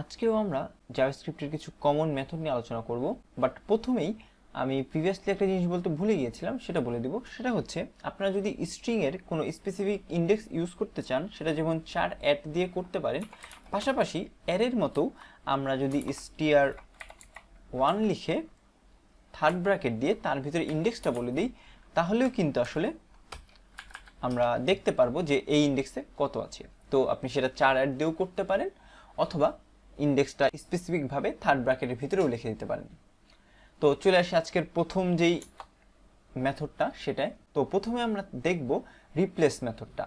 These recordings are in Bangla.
আজকেও আমরা জাভাস্ক্রিপ্টের কিছু কমন মেথড নিয়ে আলোচনা করব বাট প্রথমেই আমি প্রিভিয়াসলি একটা জিনিস বলতে ভুলে গিয়েছিলাম, সেটা বলে দিব। সেটা হচ্ছে, আপনারা যদি স্ট্রিংয়ের কোনো স্পেসিফিক ইন্ডেক্স ইউজ করতে চান, সেটা যেমন চার অ্যাড দিয়ে করতে পারেন, পাশাপাশি অ্যারের মতো আমরা যদি স্টিয়ার ওয়ান লিখে থার্ড ব্র্যাকেট দিয়ে তার ভিতরে ইন্ডেক্সটা বলে দিই, তাহলেও কিন্তু আসলে আমরা দেখতে পারব যে এই ইন্ডেক্সে কত আছে। তো আপনি সেটা চার অ্যাড দিয়েও করতে পারেন, অথবা ইন্ডেক্সটা স্পেসিফিকভাবে থার্ড ব্র্যাকেটের ভিতরেও লিখে দিতে পারেন। তো চলে আসি আজকের প্রথম যেই মেথডটা সেটাই তো প্রথমে আমরা দেখব রিপ্লেস মেথডটা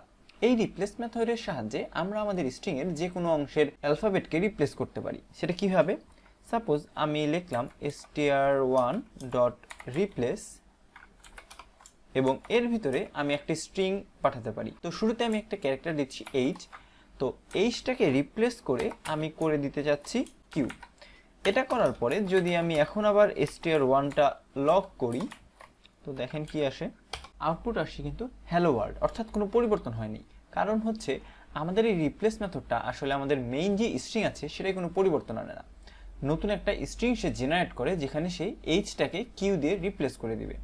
এই রিপ্লেস মেথডের সাহায্যে আমরা আমাদের স্ট্রিংয়ের যে কোনো অংশের অ্যালফাবেটকে রিপ্লেস করতে পারি। সেটা কীভাবে? সাপোজ আমি লিখলাম str1 ওয়ান ডট রিপ্লেস এবং এর ভিতরে আমি একটা স্ট্রিং পাঠাতে পারি। তো শুরুতে আমি একটা ক্যারেক্টার দিচ্ছি এইচ তো এইচটাকে রিপ্লেস করে আমি করে দিতে যাচ্ছি কিউ এটা করার পরে যদি আমি এখন আবার এসটিআর ওয়ানটা লক করি, তো দেখেন কি আসে। আউটপুট আসছে কিন্তু হ্যালো ওয়ার্ল্ড অর্থাৎ কোনো পরিবর্তন হয়নি। কারণ হচ্ছে আমাদের এই রিপ্লেস মেথডটা আসলে আমাদের মেইন যে স্ট্রিং আছে সেটাই কোনো পরিবর্তন আনে না। নতুন একটা স্ট্রিং সে জেনারেট করে, যেখানে সেই এইচটাকে কিউ দিয়ে রিপ্লেস করে দিবে।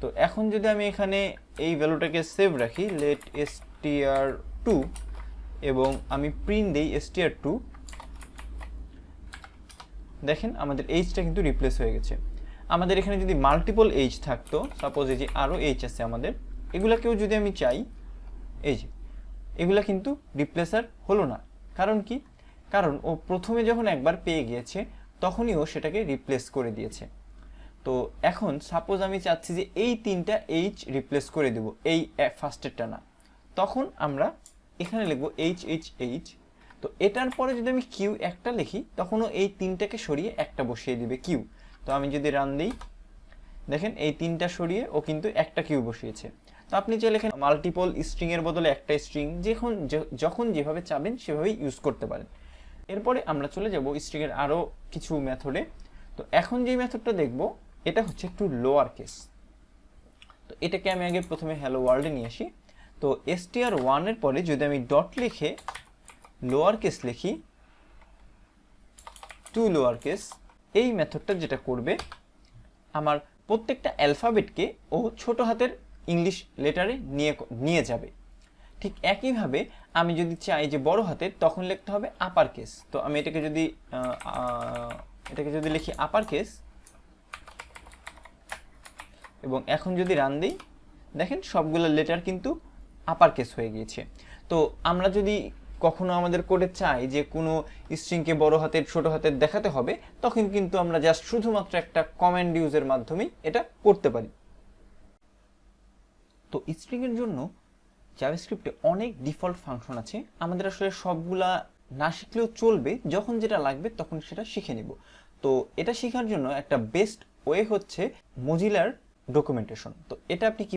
তো এখন যদি আমি এখানে এই ভ্যালুটাকে সেভ রাখি লেট এসটিআর টু এবং আমি প্রিন্ট দিই এসটিআর টু দেখেন আমাদের এইচটা কিন্তু রিপ্লেস হয়ে গেছে। আমাদের এখানে যদি মাল্টিপল এইচ থাকতো সাপোজ এই যে আরও এইচ আছে আমাদের, এগুলাকেও যদি আমি চাই, এই যে, এগুলা কিন্তু রিপ্লেসার হলো না। কারণ কি? কারণ ও প্রথমে যখন একবার পেয়ে গিয়েছে, তখনই ও সেটাকে রিপ্লেস করে দিয়েছে। তো এখন সাপোজ আমি চাচ্ছি যে এই তিনটা এইচ রিপ্লেস করে দেব, এই ফার্স্টেরটা না। তখন আমরা এখানে লিখব এইচ এইচ এইচ তো এটার পরে যদি আমি কিউ একটা লিখি, তখনও এই তিনটাকে সরিয়ে একটা বসিয়ে দিবে কিউ তো আমি যদি রান দিই, দেখেন এই তিনটা সরিয়ে ও কিন্তু একটা কিউ বসিয়েছে। তো আপনি চাইলে লেখেন মাল্টিপল স্ট্রিংয়ের বদলে একটা স্ট্রিং যখন যখন যেভাবে চাবেন সেভাবেই ইউজ করতে পারেন। এরপরে আমরা চলে যাব স্ট্রিংয়ের আরও কিছু মেথডে তো এখন যে মেথডটা দেখব, এটা হচ্ছে একটু লোয়ার কেস তো এটাকে আমি আগে প্রথমে হ্যালো ওয়ার্ল্ডে নিয়ে আসি। তো এসটিআর ওয়ানের পরে যদি আমি ডট লিখে লোয়ার কেস লিখি টু লোয়ার কেস এই মেথডটা যেটা করবে, আমার প্রত্যেকটা অ্যালফাবেটকে ও ছোট হাতের ইংলিশ লেটারে নিয়ে নিয়ে যাবে। ঠিক একইভাবে আমি যদি চাই যে বড় হাতের, তখন লিখতে হবে আপার কেস তো আমি এটাকে যদি এটাকে যদি লিখি আপার কেস এবং এখন যদি রান দিই, দেখেন সবগুলো লেটার কিন্তু আপার কেস হয়ে গিয়েছে। তো আমরা যদি কখনো আমাদের কোডে চাই যে কোনো স্ট্রিংকে বড় হাতের, ছোট হাতের দেখাতে হবে, তখন কিন্তু আমরা জাস্ট শুধুমাত্র একটা কমান্ড ইউজের মাধ্যমেই এটা করতে পারি। তো স্ট্রিংয়ের জন্য জাভাস্ক্রিপ্টে অনেক ডিফল্ট ফাংশন আছে। আমাদের আসলে সবগুলা না শিখলেও চলবে। যখন যেটা লাগবে তখন সেটা শিখে নিব। তো এটা শেখার জন্য একটা বেস্ট ওয়ে হচ্ছে মজিলার ডকুমেন্টেশন তো এটা আপনি